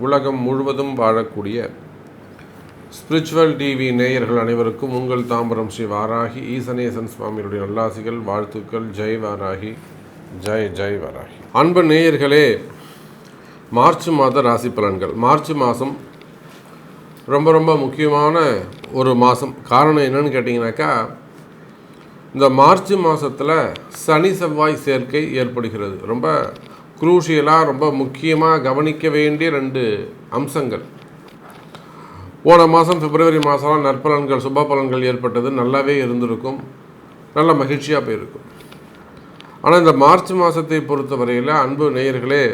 உலகம் முழுவதும் வாழக்கூடிய ஸ்பிரிச்சுவல் டிவி நேயர்கள் அனைவருக்கும் உங்கள் தாம்பரம் ஸ்ரீ வாராகி ஈசனேசன் சுவாமியுடைய நல்லாசிகள் வாழ்த்துக்கள் ஜெய் வாராகி ஜெய் ஜெய் வாராகி. அன்பு நேயர்களே மார்ச் மாத ராசி பலன்கள். மார்ச் மாதம் ரொம்ப ரொம்ப முக்கியமான ஒரு மாதம். காரணம் என்னன்னு கேட்டிங்கனாக்கா இந்த மார்ச் மாதத்தில் சனி செவ்வாய் சேர்க்கை ஏற்படுகிறது. ரொம்ப குரூஷியலாக ரொம்ப முக்கியமாக கவனிக்க வேண்டிய ரெண்டு அம்சங்கள். போன மாதம் பிப்ரவரி மாதம்லாம் நற்பலன்கள் சுப பலன்கள் ஏற்பட்டது. நல்லாவே இருந்திருக்கும். நல்ல மகிழ்ச்சியாக போயிருக்கும். ஆனால் இந்த மார்ச் மாதத்தை பொறுத்தவரையில் அன்பு நேயர்களே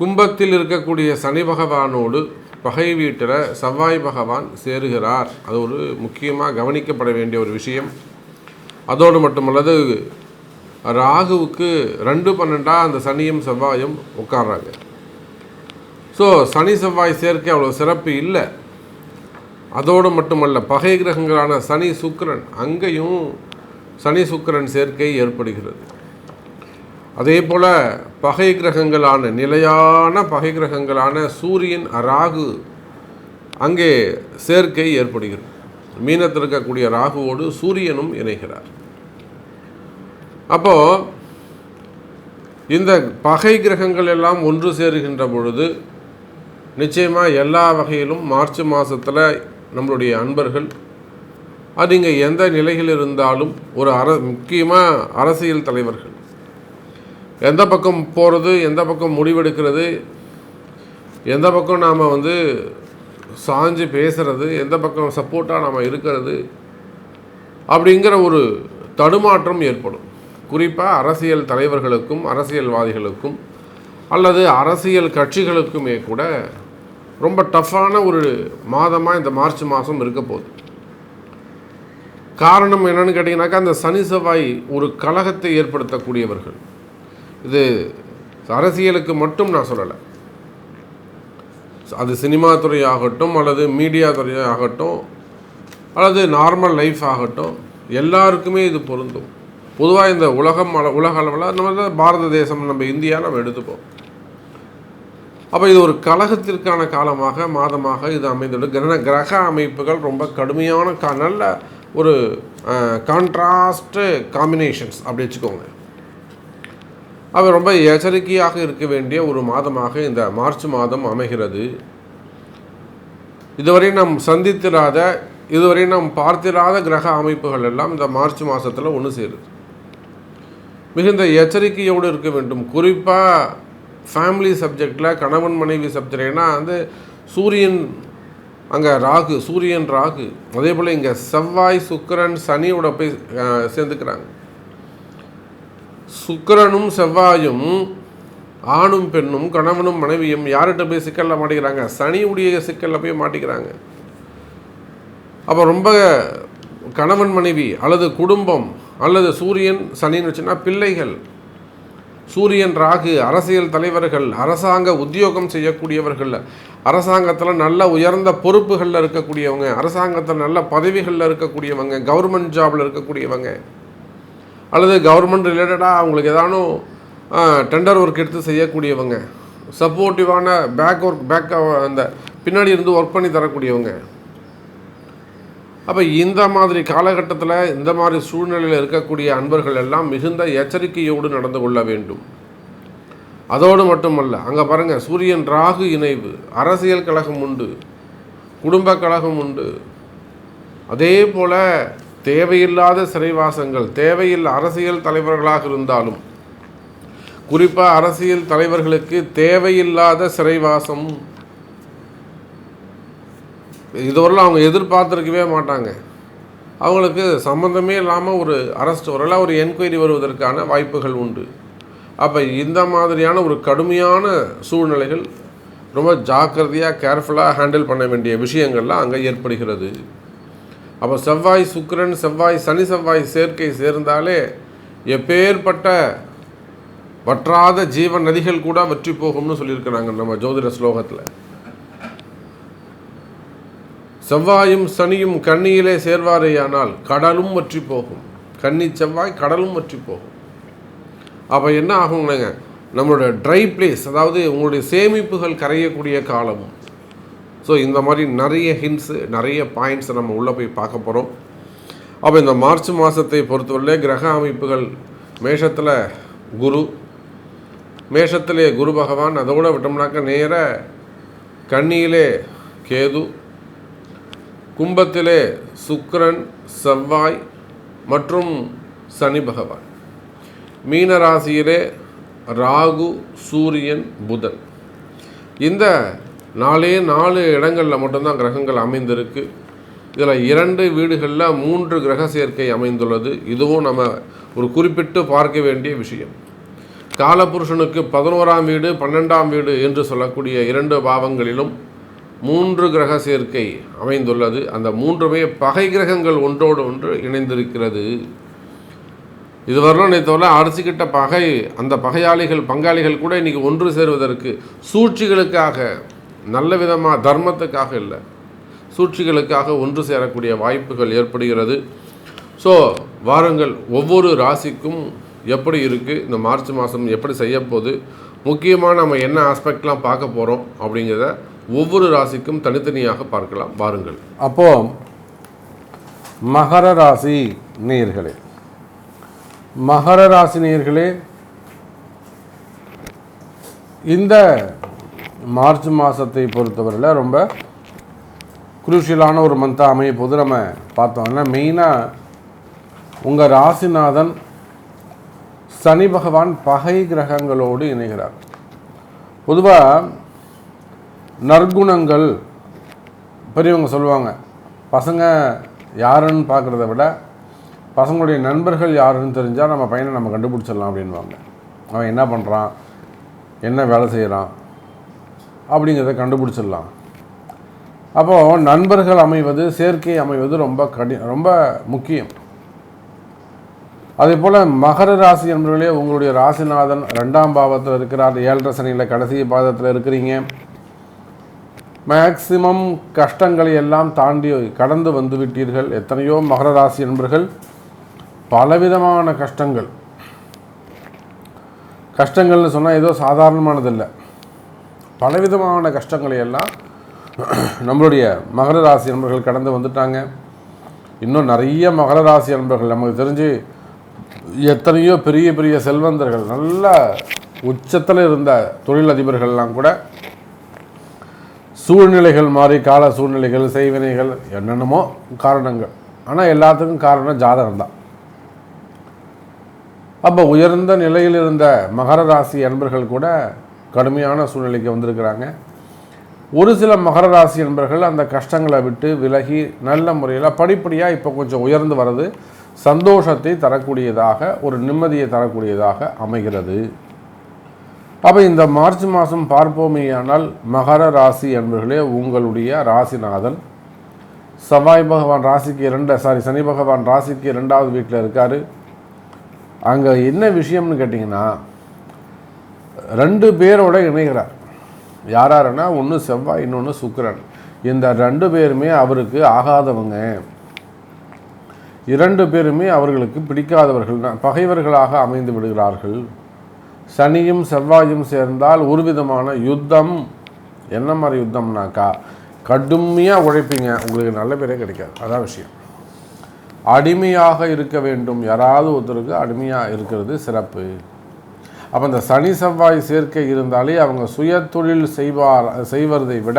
கும்பத்தில் இருக்கக்கூடிய சனி பகவானோடு பகை வீட்டில் செவ்வாய் பகவான் சேருகிறார். அது ஒரு முக்கியமாக கவனிக்கப்பட வேண்டிய ஒரு விஷயம். அதோடு மட்டுமல்லது ராகுவுக்கு ரெண்டு பன்னெண்டாக அந்த சனியும் செவ்வாயும் உட்கார்றாங்க. ஸோ சனி செவ்வாய் சேர்க்கை அவ்வளோ சிறப்பு இல்லை. அதோடு மட்டுமல்ல பகை கிரகங்களான சனி சுக்கிரன் அங்கேயும் சனி சுக்கிரன் சேர்க்கை ஏற்படுகிறது. அதே போல் பகை கிரகங்களான நிலையான பகை கிரகங்களான சூரியன் ராகு அங்கே சேர்க்கை ஏற்படுகிறது. மீனத்தில் இருக்கக்கூடிய ராகுவோடு சூரியனும் இணைகிறார். அப்போது இந்த பகை கிரகங்கள் எல்லாம் ஒன்று சேருகின்ற பொழுது நிச்சயமாக எல்லா வகையிலும் மார்ச் மாதத்தில் நம்மளுடைய அன்பர்கள் அது இங்கே எந்த நிலையில் இருந்தாலும் ஒரு அர முக்கியமாக அரசியல் தலைவர்கள் எந்த பக்கம் போகிறது எந்த பக்கம் முடிவெடுக்கிறது எந்த பக்கம் நாம் வந்து சாஞ்சு பேசுகிறது எந்த பக்கம் சப்போர்ட்டாக நாம் இருக்கிறது அப்படிங்கிற ஒரு தடுமாற்றம் ஏற்படும். குறிப்பாக அரசியல் தலைவர்களுக்கும் அரசியல்வாதிகளுக்கும் அல்லது அரசியல் கட்சிகளுக்குமே கூட ரொம்ப டஃப்பான ஒரு மாதமாக இந்த மார்ச் மாதம் இருக்க போகுது. காரணம் என்னன்னு கேட்டிங்கனாக்கா அந்த சனி செவ்வாய் ஒரு கழகத்தை ஏற்படுத்தக்கூடியவர்கள். இது அரசியலுக்கு மட்டும் நான் சொல்லலை. அது சினிமா துறை ஆகட்டும் அல்லது மீடியா துறை ஆகட்டும் அல்லது நார்மல் லைஃப் ஆகட்டும் எல்லாருக்குமே இது பொருந்தும். பொதுவாக இந்த உலகம் அள உலக அளவில் நம்ம பாரத தேசம் நம்ம இந்தியா நம்ம எடுத்துப்போம். அப்போ இது ஒரு கழகத்திற்கான காலமாக மாதமாக இது அமைந்துள்ளது. கிரக கிரக அமைப்புகள் ரொம்ப கடுமையான க நல்ல ஒரு கான்ட்ராஸ்ட்டு காம்பினேஷன்ஸ் அப்படி வச்சுக்கோங்க. அவர் ரொம்ப எச்சரிக்கையாக இருக்க வேண்டிய ஒரு மாதமாக இந்த மார்ச் மாதம் அமைகிறது. இதுவரை நாம் சந்தித்திராத இதுவரை நாம் பார்த்திராத கிரக அமைப்புகள் எல்லாம் இந்த மார்ச் மாதத்தில் ஒன்று சேருது. மிகுந்த எச்சரிக்கையோடு இருக்க வேண்டும். குறிப்பாக ஃபேமிலி சப்ஜெக்டில் கணவன் மனைவி சப்ஜெக்ட்னா வந்து சூரியன் அங்கே ராகு சூரியன் ராகு. அதே போல் இங்கே செவ்வாய் சுக்கரன் சனியோட போய் சேர்ந்துக்கிறாங்க. சுக்கரனும் செவ்வாயும் ஆணும் பெண்ணும் கணவனும் மனைவியும் யார்கிட்ட போய் சிக்கலில் மாட்டிக்கிறாங்க? சனியுடைய சிக்கலில் போய் மாட்டிக்கிறாங்க. அப்போ ரொம்ப கணவன் மனைவி அல்லது குடும்பம் அல்லது சூரியன் சனின்னு வச்சுன்னா பிள்ளைகள். சூரியன் ராகு அரசியல் தலைவர்கள் அரசாங்க உத்தியோகம் செய்யக்கூடியவர்கள் அரசாங்கத்தில் நல்ல உயர்ந்த பொறுப்புகளில் இருக்கக்கூடியவங்க அரசாங்கத்தில் நல்ல பதவிகளில் இருக்கக்கூடியவங்க கவர்மெண்ட் ஜாபில் இருக்கக்கூடியவங்க. அல்லது கவர்மெண்ட் ரிலேட்டடாக அவங்களுக்கு ஏதானும் டெண்டர் ஒர்க் எடுத்து செய்யக்கூடியவங்க சப்போர்ட்டிவான பேக் ஒர்க் பேக் அந்த பின்னாடி இருந்து ஒர்க் பண்ணி தரக்கூடியவங்க. அப்போ இந்த மாதிரி காலகட்டத்தில் இந்த மாதிரி சூழ்நிலையில் இருக்கக்கூடிய அன்பர்கள் எல்லாம் மிகுந்த எச்சரிக்கையோடு நடந்து கொள்ள வேண்டும். அதோடு மட்டுமல்ல அங்கே பாருங்கள் சூரியன் ராகு இணைவு அரசியல் கழகம் உண்டு குடும்ப கழகம் உண்டு. அதே போல் தேவையில்லாத சிறைவாசங்கள் தேவையில்லை அரசியல் தலைவர்களாக இருந்தாலும் குறிப்பாக அரசியல் தலைவர்களுக்கு தேவையில்லாத சிறைவாசம் இதுவரையில் அவங்க எதிர்பார்த்துருக்கவே மாட்டாங்க. அவங்களுக்கு சம்மந்தமே இல்லாமல் ஒரு அரெஸ்ட் வரல ஒரு என்கொயரி வருவதற்கான வாய்ப்புகள் உண்டு. அப்போ இந்த மாதிரியான ஒரு கடுமையான சூழ்நிலைகள் ரொம்ப ஜாக்கிரதையாக கேர்ஃபுல்லாக ஹேண்டில் பண்ண வேண்டிய விஷயங்கள்லாம் அங்கே ஏற்படுகிறது. அப்போ செவ்வாய் சுக்கிரன் செவ்வாய் சனி செவ்வாய் சேர்க்கை சேர்ந்தாலே எப்பேற்பட்ட வற்றாத ஜீவன் நதிகள் கூட வற்றி போகும்னு சொல்லியிருக்கிறாங்க நம்ம ஜோதிட ஸ்லோகத்தில். செவ்வாயும் சனியும் கண்ணியிலே சேர்வாரேயானால் கடலும் வற்றி போகும். கன்னி செவ்வாய் கடலும் வற்றி போகும். அப்போ என்ன ஆகும்னுங்க நம்மளோட ட்ரை பிளேஸ் அதாவது உங்களுடைய சேமிப்புகள் கரையக்கூடிய காலமும். ஸோ இந்த மாதிரி நிறைய ஹிண்ட்ஸு நிறைய பாயிண்ட்ஸை நம்ம உள்ளே போய் பார்க்க போகிறோம் அப்போ இந்த மார்ச் மாதத்தை பொறுத்தவரையிலே கிரக அமைப்புகள் மேஷத்தில் குரு மேஷத்திலே குரு பகவான். அதோட விட்டோம்னாக்க நேர கன்னியிலே கேது கும்பத்திலே சுக்கரன் செவ்வாய் மற்றும் சனி பகவான். மீன ராசியிலே ராகு சூரியன் புதன். இந்த நாலே நாலு இடங்களில் மட்டும்தான் கிரகங்கள் அமைந்திருக்கு. இதில் இரண்டு வீடுகளில் மூன்று கிரக சேர்க்கை அமைந்துள்ளது. இதுவும் நம்ம ஒரு குறிப்பிட்டு பார்க்க வேண்டிய விஷயம். காலபுருஷனுக்கு பதினோராம் வீடு பன்னெண்டாம் வீடு என்று சொல்லக்கூடிய இரண்டு பாவங்களிலும் மூன்று கிரக சேர்க்கை அமைந்துள்ளது. அந்த மூன்றுமே பகை கிரகங்கள் ஒன்றோடு ஒன்று இணைந்திருக்கிறது. இதுவரையிலும் நேற்றவரை அரசுக்கிட்ட பகை அந்த பகையாளிகள் பங்காளிகள் கூட இன்றைக்கி ஒன்று சேருவதற்கு சூழ்ச்சிகளுக்காக நல்ல விதமாக தர்மத்துக்காக இல்லை. சூழ்ச்சிகளுக்காக ஒன்று சேரக்கூடிய வாய்ப்புகள் ஏற்படுகிறது. ஸோ வாருங்கள் ஒவ்வொரு ராசிக்கும் எப்படி இருக்குது இந்த மார்ச் மாதம் எப்படி செய்ய போகுது? முக்கியமாக நம்ம என்ன ஆஸ்பெக்ட்லாம் பார்க்க போகிறோம் அப்படிங்கிறத ஒவ்வொரு ராசிக்கும் தனித்தனியாக பார்க்கலாம். வாருங்கள். அப்போ மகர ராசி நேர்களே மகர ராசி நேர்களே இந்த மார்ச் மாதத்தை பொறுத்தவரையில் ரொம்ப குரூஷியலான ஒரு மந்தாக அமைய போது நம்ம பார்த்தோம்னா மெயினாக உங்கள் ராசிநாதன் சனி பகவான் பகை கிரகங்களோடு இணைகிறார். பொதுவாக நற்குணங்கள் பெரியவங்க சொல்லுவாங்க. பசங்க யாருன்னு பார்க்குறத விட பசங்களுடைய நண்பர்கள் யாருன்னு தெரிஞ்சால் நம்ம பையனை நம்ம கண்டுபிடிச்சிடலாம் அப்படின்வாங்க அவன் என்ன பண்ணுறான் என்ன வேலை செய்கிறான் அப்படிங்கிறத கண்டுபிடிச்சிடலாம். அப்போது நண்பர்கள் அமைவது சேர்க்கை அமைவது ரொம்ப கடி ரொம்ப முக்கியம். அதே போல் மகர ராசி என்பவர்களே உங்களுடைய ராசிநாதன் ரெண்டாம் பாவத்தில் இருக்கிறார். ஏழரை சனியில் கடைசி பாதத்தில் இருக்கிறீங்க. மேக்சிமம் கஷ்டங்களை எல்லாம் தாண்டி கடந்து வந்து விட்டீர்கள். எத்தனையோ மகர ராசி என்பர்கள் பலவிதமான கஷ்டங்கள். கஷ்டங்கள்னு சொன்னால் ஏதோ சாதாரணமானதில்லை. பலவிதமான கஷ்டங்களை எல்லாம் நம்மளுடைய மகர ராசி நண்பர்கள் கடந்து வந்துட்டாங்க. இன்னும் நிறைய மகர ராசி நண்பர்கள் நமக்கு தெரிஞ்சு எத்தனையோ பெரிய பெரிய செல்வந்தர்கள் நல்ல உச்சத்தில் இருந்த தொழிலதிபர்கள்லாம் கூட சூழ்நிலைகள் மாறி கால சூழ்நிலைகள் செய்வினைகள் என்னென்னமோ காரணங்கள். ஆனால் எல்லாத்துக்கும் காரணம் ஜாதகம் தான் அப்போ உயர்ந்த நிலையில் இருந்த மகர ராசி அன்பர்கள் கூட கடுமையான சூழ்நிலைக்கு வந்திருக்கிறாங்க. ஒரு சில மகர ராசி அன்பர்கள் அந்த கஷ்டங்களை விட்டு விலகி நல்ல முறையில் படிப்படியாக இப்போ கொஞ்சம் உயர்ந்து வர்றது சந்தோஷத்தை தரக்கூடியதாக ஒரு நிம்மதியை தரக்கூடியதாக அமைகிறது. அப்போ இந்த மார்ச் மாதம் பார்ப்போமேயானால் மகர ராசி என்பர்களே உங்களுடைய ராசிநாதன். செவ்வாய் பகவான் ராசிக்கு இரண்டு சாரி சனி பகவான் ராசிக்கு இரண்டாவது வீட்டில் இருக்கார். அங்கே என்ன விஷயம்னு கேட்டிங்கன்னா ரெண்டு பேரோட இணைகிறார். யாராருன்னா ஒன்று செவ்வாய் இன்னொன்று சுக்கரன். இந்த ரெண்டு பேருமே அவருக்கு ஆகாதவங்க. இரண்டு பேருமே அவர்களுக்கு பிடிக்காதவர்கள். பகைவர்களாக அமைந்து விடுகிறார்கள். சனியும் செவ்வாயும் சேர்ந்தால் ஒரு விதமான யுத்தம். என்ன மாதிரி யுத்தம்னாக்கா கடுமையாக உழைப்பீங்க. உங்களுக்கு நல்ல பேரே கிடைக்காது. அதான் விஷயம். அடிமையாக இருக்க வேண்டும். யாராவது ஒருத்தருக்கு அடிமையாக இருக்கிறது சிறப்பு. அப்போ இந்த சனி செவ்வாய் சேர்க்கை இருந்தாலே அவங்க சுய தொழில் செய்வார் செய்வதை விட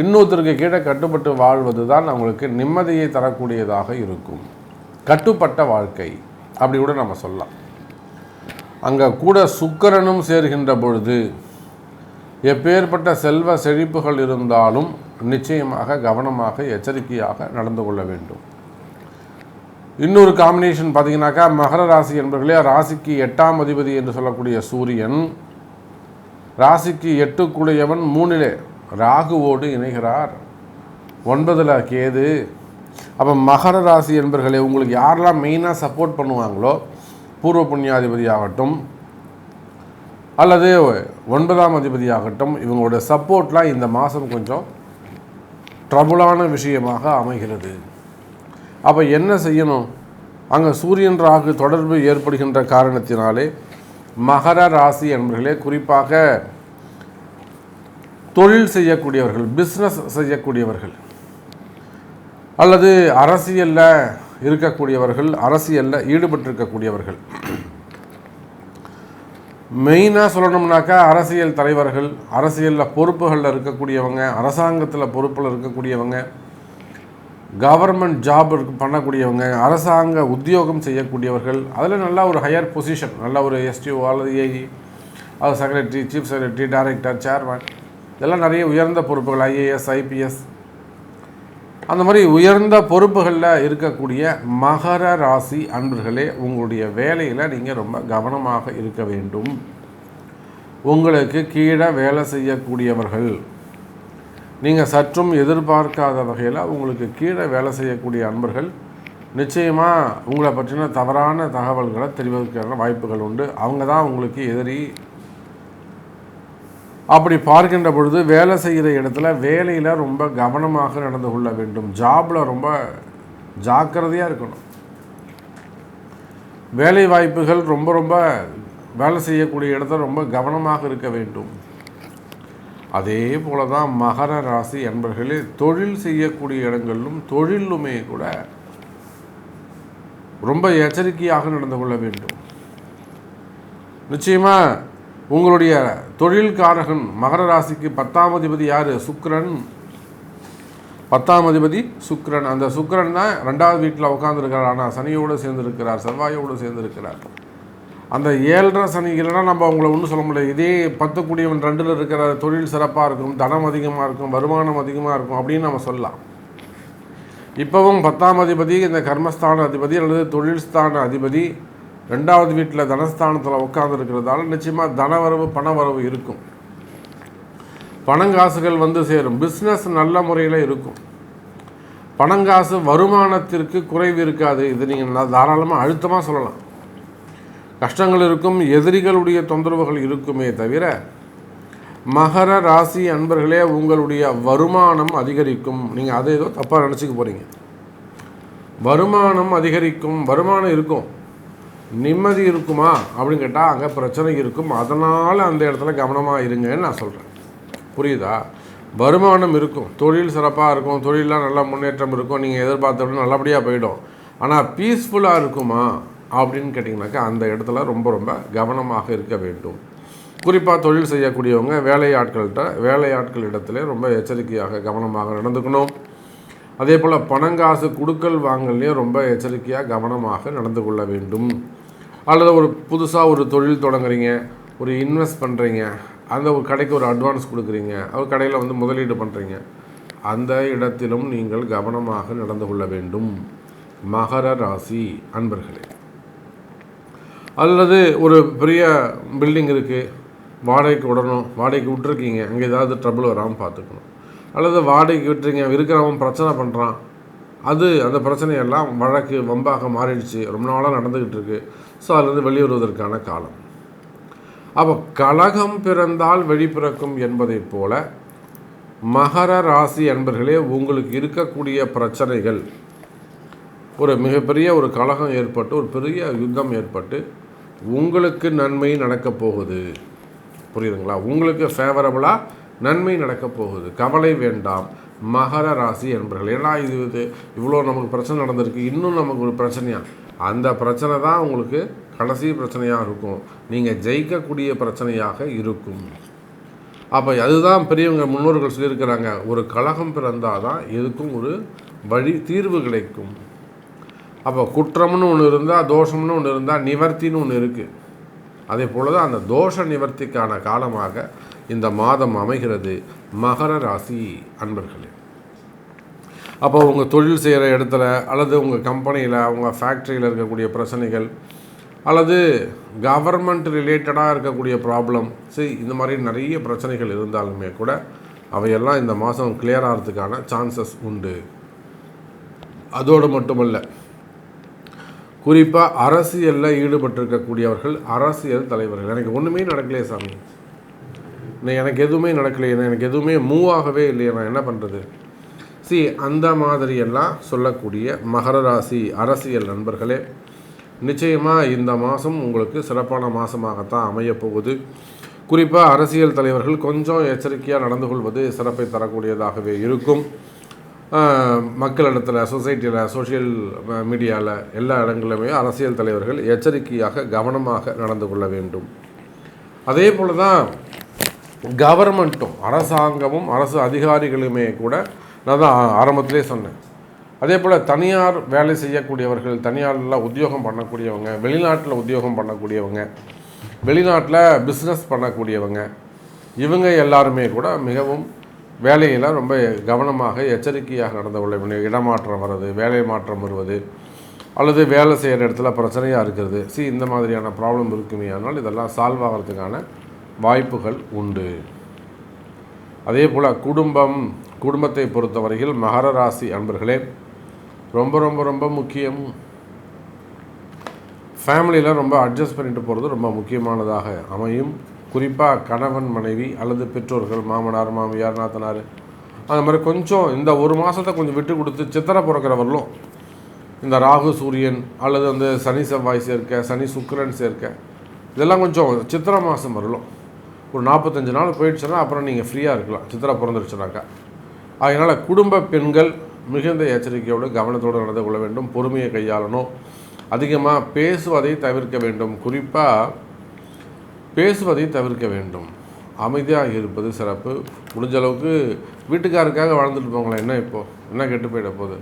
இன்னொருத்தருக்கு கீழே கட்டுப்பட்டு வாழ்வது தான் அவங்களுக்கு நிம்மதியை தரக்கூடியதாக இருக்கும். கட்டுப்பட்ட வாழ்க்கை அப்படி கூட நம்ம சொல்லலாம். அங்கே கூட சுக்கரனும் சேர்கின்ற பொழுது எப்பேற்பட்ட செல்வ செழிப்புகள் இருந்தாலும் நிச்சயமாக கவனமாக எச்சரிக்கையாக நடந்து கொள்ள வேண்டும். இன்னொரு காம்பினேஷன் பார்த்தீங்கன்னாக்கா மகர ராசி என்பர்களே ராசிக்கு எட்டாம் அதிபதி என்று சொல்லக்கூடிய சூரியன் ராசிக்கு எட்டுக்குடையவன் மூணிலே ராகுவோடு இணைகிறார். ஒன்பதில் கேது. அப்போ மகர ராசி என்பர்களே உங்களுக்கு யாரெல்லாம் மெயினாக சப்போர்ட் பண்ணுவாங்களோ பூர்வ புண்ணியாதிபதி ஆகட்டும் அல்லது ஒன்பதாம் அதிபதி ஆகட்டும் இவங்களோட சப்போர்ட்லாம் இந்த மாதம் கொஞ்சம் ட்ரபுளான விஷயமாக அமைகிறது. அப்போ என்ன செய்யணும்? அங்கே சூரியன் ராகு தொடர்பு ஏற்படுகின்ற காரணத்தினாலே மகர ராசி என்பர்களே குறிப்பாக தொழில் செய்யக்கூடியவர்கள் பிஸ்னஸ் செய்யக்கூடியவர்கள் அல்லது அரசியலில் இருக்கக்கூடியவர்கள் அரசியலில் ஈடுபட்டிருக்கக்கூடியவர்கள். மெயினாக சொல்லணும்னாக்கா அரசியல் தலைவர்கள் அரசியலில் பொறுப்புகளில் இருக்கக்கூடியவங்க அரசாங்கத்தில் பொறுப்பில் இருக்கக்கூடியவங்க கவர்மெண்ட் ஜாப் பண்ணக்கூடியவங்க அரசாங்க உத்தியோகம் செய்யக்கூடியவர்கள் அதில் நல்ல ஒரு ஹையர் பொசிஷன் நல்ல ஒரு எஸ்டிஓ அல்லது ஏஇ அது secretary chief secretary director chairman இதெல்லாம் நிறைய உயர்ந்த பொறுப்புகள் ஐஏஎஸ் ஐபிஎஸ் அந்த மாதிரி உயர்ந்த பொறுப்புகளில் இருக்கக்கூடிய மகர ராசி அன்பர்களே உங்களுடைய வேலையில் நீங்கள் ரொம்ப கவனமாக இருக்க வேண்டும். உங்களுக்கு கீழே வேலை செய்யக்கூடியவர்கள் நீங்கள் சற்றும் எதிர்பார்க்காத வகையில் உங்களுக்கு கீழே வேலை செய்யக்கூடிய அன்பர்கள் நிச்சயமாக உங்களை பற்றின தவறான தகவல்களை தெரிவதற்கான வாய்ப்புகள் உண்டு. அவங்க தான் உங்களுக்கு எதிரி. அப்படி பார்க்கின்ற பொழுது வேலை செய்கிற இடத்துல வேலையில் ரொம்ப கவனமாக நடந்து கொள்ள வேண்டும். ஜாபில் ரொம்ப ஜாக்கிரதையாக இருக்கணும். வேலை வாய்ப்புகள் ரொம்ப ரொம்ப வேலை செய்யக்கூடிய இடத்துல ரொம்ப கவனமாக இருக்க வேண்டும். அதே போல தான் மகர ராசி என்பர்களே தொழில் செய்யக்கூடிய இடங்களிலும் தொழிலுமே கூட ரொம்ப எச்சரிக்கையாக நடந்து கொள்ள வேண்டும். நிச்சயமாக உங்களுடைய தொழில்காரகன் மகர ராசிக்கு பத்தாம் அதிபதி யார்? சுக்ரன் பத்தாம் அதிபதி சுக்கிரன். அந்த சுக்ரன் தான் ரெண்டாவது வீட்டில் உட்காந்துருக்கிறார் ஆனால் சனியோடு சேர்ந்துருக்கிறார் செவ்வாயோடு சேர்ந்திருக்கிறார். அந்த ஏழரை சனிகள்னா நம்ம அவங்கள ஒன்றும் சொல்ல முடியாது. இதே பத்து கூடியவன் ரெண்டில் இருக்கிற தொழில் சிறப்பாக இருக்கும் தனம் அதிகமாக இருக்கும் வருமானம் அதிகமாக இருக்கும் அப்படின்னு நம்ம சொல்லலாம். இப்போவும் பத்தாம் அதிபதி இந்த கர்மஸ்தான அதிபதி அல்லது தொழில் ஸ்தான அதிபதி ரெண்டாவது வீட்டில் தனஸ்தானத்தில் உட்காந்துருக்கிறதால நிச்சயமாக தனவரவு பணவரவு இருக்கும். பணங்காசுகள் வந்து சேரும். பிஸ்னஸ் நல்ல முறையில் இருக்கும். பணங்காசு வருமானத்திற்கு குறைவு இருக்காது. இது நீங்கள் தாராளமாக அழுத்தமாக சொல்லலாம். கஷ்டங்கள் இருக்கும் எதிரிகளுடைய தொந்தரவுகள் இருக்குமே தவிர மகர ராசி அன்பர்களே உங்களுடைய வருமானம் அதிகரிக்கும். நீங்கள் அதை ஏதோ தப்பாக நினச்சிக்க போகிறீங்க வருமானம் அதிகரிக்கும் வருமானம் இருக்கும். நிம்மதி இருக்குமா அப்படின்னு கேட்டால் அங்கே பிரச்சனை இருக்கும். அதனால் அந்த இடத்துல கவனமாக இருங்கன்னு நான் சொல்கிறேன் புரியுதா? வருமானம் இருக்கும். தொழில் சிறப்பாக இருக்கும். தொழிலெலாம் நல்ல முன்னேற்றம் இருக்கும். நீங்கள் எதிர்பார்த்தபடி நல்லபடியாக போயிடும். ஆனால் பீஸ்ஃபுல்லாக இருக்குமா? அப்படின்னு கேட்டிங்கனாக்கா அந்த இடத்துல ரொம்ப ரொம்ப கவனமாக இருக்க வேண்டும். குறிப்பாக தொழில் செய்யக்கூடியவங்க வேலையாட்கள்கிட்ட வேலையாட்கள் இடத்துல ரொம்ப எச்சரிக்கையாக கவனமாக நடந்துக்கணும். அதே போல் பணங்காசு கொடுக்கல் வாங்கலையும் ரொம்ப எச்சரிக்கையாக கவனமாக நடந்து கொள்ள வேண்டும். அல்லது ஒரு புதுசாக ஒரு தொழில் தொடங்குறீங்க ஒரு இன்வெஸ்ட் பண்ணுறீங்க அந்த ஒரு கடைக்கு ஒரு அட்வான்ஸ் கொடுக்குறீங்க அவர் கடையில் வந்து முதலீடு பண்ணுறீங்க அந்த இடத்திலும் நீங்கள் கவனமாக நடந்து கொள்ள வேண்டும். மகர ராசி அன்பர்களே. அல்லது ஒரு பெரிய பில்டிங் இருக்குது வாடகைக்கு விடணும். வாடகைக்கு விட்டுருக்கீங்க. அங்கே ஏதாவது ட்ரபிள் வராமல் பார்த்துக்கணும். அல்லது வாடகைக்கு விட்டுருங்க இருக்கிறவன் பிரச்சனை பண்ணுறான் அது அந்த பிரச்சனையெல்லாம் வழக்கு வம்பாக மாறிடுச்சு. ரொம்ப நாளாக நடந்துக்கிட்டு இருக்கு. ஸோ அதுலேருந்து வெளிவருவதற்கான காலம். அப்போ கலகம் பிறந்தால் வெளிப்பிறக்கும் என்பதைப் போல மகர ராசி அன்பர்களே உங்களுக்கு இருக்கக்கூடிய பிரச்சனைகள். ஒரு மிகப்பெரிய ஒரு கலகம் ஏற்பட்டு ஒரு பெரிய யுத்தம் ஏற்பட்டு உங்களுக்கு நன்மை நடக்கப் போகுது. புரியுதுங்களா? உங்களுக்கு ஃபேவரபுளாக நன்மை நடக்கப் போகுது. கவலை வேண்டாம். மகர ராசி என்பர்கள் ஏன்னா இது இது இவ்வளோ நமக்கு பிரச்சனை நடந்திருக்கு. இன்னும் நமக்கு ஒரு பிரச்சனையாக அந்த பிரச்சனை தான் உங்களுக்கு கடைசி பிரச்சனையாக இருக்கும். நீங்கள் ஜெயிக்கக்கூடிய பிரச்சனையாக இருக்கும். அப்போ அதுதான் பெரியவங்க முன்னோர்கள் சொல்லியிருக்கிறாங்க. ஒரு கழகம் பிறந்தால் தான் எதுக்கும் ஒரு வழி தீர்வு கிடைக்கும். அப்போ குற்றம்னு ஒன்று இருந்தால் தோஷம்னு ஒன்று இருந்தால் நிவர்த்தின்னு ஒன்று இருக்குது அதே போல் தான் அந்த தோஷ நிவர்த்திக்கான காலமாக இந்த மாதம் அமைகிறது. மகர ராசி அன்பர்களே. அப்போ உங்கள் தொழில் செய்கிற இடத்துல அல்லது உங்கள் கம்பெனியில் உங்கள் ஃபேக்ட்ரியில் இருக்கக்கூடிய பிரச்சனைகள் அல்லது கவர்மெண்ட் ரிலேட்டடாக இருக்கக்கூடிய ப்ராப்ளம் சரி இந்த மாதிரி நிறைய பிரச்சனைகள் இருந்தாலுமே கூட அவையெல்லாம் இந்த மாதம் கிளியர் ஆகிறதுக்கான சான்சஸ் உண்டு. அதோடு மட்டுமல்ல குறிப்பாக அரசியலில் ஈடுபட்டிருக்கக்கூடியவர்கள் அரசியல் தலைவர்கள். எனக்கு ஒன்றுமே நடக்கலையே சாமி. எனக்கு எதுவுமே நடக்கலையே எனக்கு எதுவுமே மூவ் ஆகவே இல்லையே நான் என்ன பண்ணுறது சி அந்த மாதிரியெல்லாம் சொல்லக்கூடிய மகர ராசி அரசியல் நண்பர்களே நிச்சயமாக இந்த மாதம் உங்களுக்கு சிறப்பான மாதமாகத்தான் அமையப் போகுது குறிப்பாக அரசியல் தலைவர்கள் கொஞ்சம் எச்சரிக்கையாக நடந்து கொள்வது சிறப்பை தரக்கூடியதாகவே இருக்கும். மக்களிடத்தில் சொசைட்டியில் சோஷியல் மீடியாவில் எல்லா இடங்களிலுமே அரசியல் தலைவர்கள் எச்சரிக்கையாக கவனமாக நடந்து கொள்ள வேண்டும். அதே போல தான் கவர்மெண்ட்டும் அரசாங்கமும் அரசு அதிகாரிகளுமே கூட நான் தான் ஆரம்பத்திலே சொன்னேன். அதே போல் தனியார் வேலை செய்யக்கூடியவர்கள் தனியாரில் உத்தியோகம் பண்ணக்கூடியவங்க வெளிநாட்டில் உத்தியோகம் பண்ணக்கூடியவங்க வெளிநாட்டில் பிஸ்னஸ் பண்ணக்கூடியவங்க இவங்க எல்லாருமே கூட மிகவும் வேலையில் ரொம்ப கவனமாக எச்சரிக்கையாக நடந்து கொள்ள வேண்டும் இடமாற்றம் வர்றது வேலை மாற்றம் வருவது அல்லது வேலை செய்கிற இடத்துல பிரச்சனையாக இருக்கிறது. சி இந்த மாதிரியான ப்ராப்ளம் இருக்குமே ஆனால் இதெல்லாம் சால்வ் ஆகிறதுக்கான வாய்ப்புகள் உண்டு. அதே போல் குடும்பம் குடும்பத்தை பொறுத்தவரையில் மகர ராசி அன்பர்களே ரொம்ப ரொம்ப ரொம்ப முக்கியம். ஃபேமிலியில் ரொம்ப அட்ஜஸ்ட் பண்ணிட்டு போகிறது ரொம்ப முக்கியமானதாக அமையும். குறிப்பாக கணவன் மனைவி அல்லது பெற்றோர்கள் மாமனார் மாமியார் நாத்தனார். அந்த மாதிரி கொஞ்சம் இந்த ஒரு மாதத்தை கொஞ்சம் விட்டு கொடுத்து சித்திரை பிறக்கிறவர்களும் இந்த ராகு சூரியன் அல்லது வந்து சனி செவ்வாய் சேர்க்க சனி சுக்கரன் சேர்க்க இதெல்லாம் கொஞ்சம் சித்திரை மாதம் வரலாம். ஒரு நாற்பத்தஞ்சு நாள் போயிடுச்சுன்னா அப்புறம் நீங்கள் ஃப்ரீயாக இருக்கலாம். சித்திரை பிறந்துருச்சுனாக்கா. அதனால் குடும்ப பெண்கள் மிகுந்த எச்சரிக்கையோடு கவனத்தோடு நடந்து கொள்ள வேண்டும். பொறுமையை கையாளணும். அதிகமாக பேசுவதை தவிர்க்க வேண்டும். குறிப்பாக பேசுவதை தவிர்க்க வேண்டும். அமைதியாக இருப்பது சிறப்பு. முடிஞ்ச அளவுக்கு வீட்டுக்காருக்காக வாழ்ந்துட்டு போங்களேன். என்ன இப்போது என்ன கெட்டு போயிட போகுது?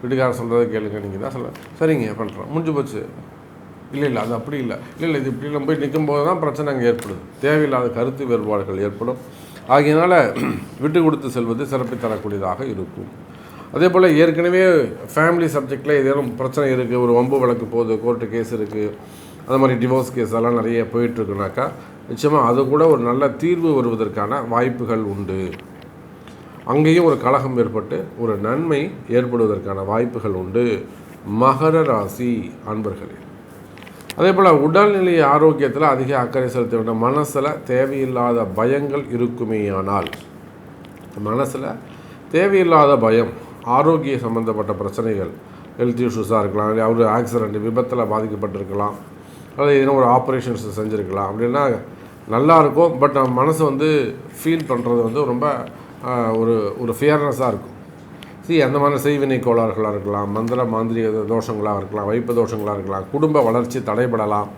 வீட்டுக்காரர் சொல்கிறத கேளுங்க. நீங்கள் தான் சொல்ல சரிங்க பண்ணுறோம் முடிஞ்சு போச்சு. இல்லை இல்லை அது அப்படி இல்லை. இல்லை இல்லை இது இப்படி நம்ம போய் நிற்கும் போது தான் பிரச்சனை அங்கே ஏற்படுது. தேவையில்லாத கருத்து வேறுபாடுகள் ஏற்படும். ஆகையினால் விட்டு கொடுத்து செல்வது சிறப்பை தரக்கூடியதாக இருக்கும். அதே போல் ஏற்கனவே ஃபேமிலி சப்ஜெக்டில் ஏதேனும் பிரச்சனை இருக்குது ஒரு வம்பு வழக்கு போகுது கோர்ட்டு கேஸ் இருக்குது அந்த மாதிரி டிவோர்ஸ் கேஸ் எல்லாம் நிறைய போயிட்டுருக்குனாக்கா நிச்சயமாக அது கூட ஒரு நல்ல தீர்வு வருவதற்கான வாய்ப்புகள் உண்டு. அங்கேயும் ஒரு கலகம் ஏற்பட்டு ஒரு நன்மை ஏற்படுவதற்கான வாய்ப்புகள் உண்டு. மகர ராசி அன்பர்களே. அதே போல் உடல்நிலை ஆரோக்கியத்தில் அதிக அக்கறை செலுத்த வேண்டும். மனசில் தேவையில்லாத பயங்கள் இருக்குமேயானால் மனசில் தேவையில்லாத பயம் ஆரோக்கிய சம்பந்தப்பட்ட பிரச்சனைகள் ஹெல்த் இஷ்யூஸாக இருக்கலாம் இல்லை அவர் ஆக்சிடெண்ட் விபத்தில் பாதிக்கப்பட்டிருக்கலாம் அல்லது எதனா ஒரு ஆப்ரேஷன்ஸ் செஞ்சுருக்கலாம். அப்படின்னா நல்லா இருக்கும் பட் நம்ம மனசு வந்து ஃபீல் பண்ணுறது வந்து ரொம்ப ஒரு ஒரு ஃபியர்னஸாக இருக்கும். சி அந்த மாதிரி செய்வினை கோளாறுகளாக இருக்கலாம். மந்திர மாந்திரிக தோஷங்களாக இருக்கலாம். வைப்பு தோஷங்களாக இருக்கலாம். குடும்ப வளர்ச்சி தடைபடலாம்.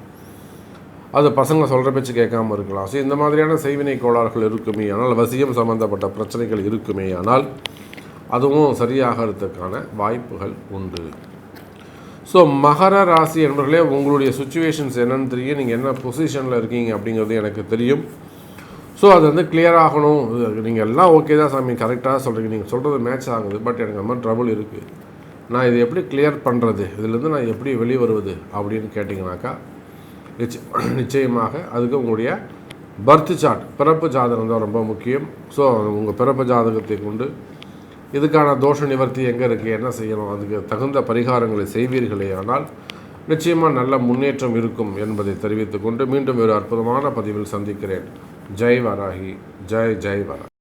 அது பசங்க சொல்கிற பேச்சு கேட்காம இருக்கலாம். ஸோ இந்த மாதிரியான செய்வினை கோளாறுகள் இருக்குமே. ஆனால் வசியம் சம்மந்தப்பட்ட பிரச்சனைகள் இருக்குமே. ஆனால் அதுவும் சரியாகிறதுக்கான வாய்ப்புகள் உண்டு. ஸோ மகர ராசி என்பர்களே உங்களுடைய சுச்சுவேஷன்ஸ் என்னென்னு தெரியும். நீங்கள் என்ன பொசிஷனில் இருக்கீங்க அப்படிங்கிறது எனக்கு தெரியும். ஸோ அது வந்து கிளியர் ஆகணும். நீங்கள் எல்லாம் ஓகே தான் சாமி. கரெக்டாக சொல்கிறீங்க நீங்கள் சொல்கிறது மேட்ச் ஆகுது. பட் எனக்கு அந்த மாதிரி ட்ரபுள் இருக்குது நான் இதை எப்படி கிளியர் பண்ணுறது இதுலேருந்து நான் எப்படி வெளியே வருவது அப்படின்னு கேட்டிங்கனாக்கா நிச்சய நிச்சயமாக அதுக்கு உங்களுடைய பர்த் சார்ட் பிறப்பு ஜாதகம் தான் ரொம்ப முக்கியம். ஸோ உங்கள் பிறப்பு ஜாதகத்தை கொண்டு இதுக்கான தோஷ நிவர்த்தி எங்கே இருக்குது என்ன செய்யணும்? அதுக்கு தகுந்த பரிகாரங்களை செய்வீர்களே ஆனால் நிச்சயமாக நல்ல முன்னேற்றம் இருக்கும் என்பதை தெரிவித்துக்கொண்டு மீண்டும் ஒரு அற்புதமான பதிவில் சந்திக்கிறேன். ஜெய் வராகி. ஜெய் ஜெய் வராகி.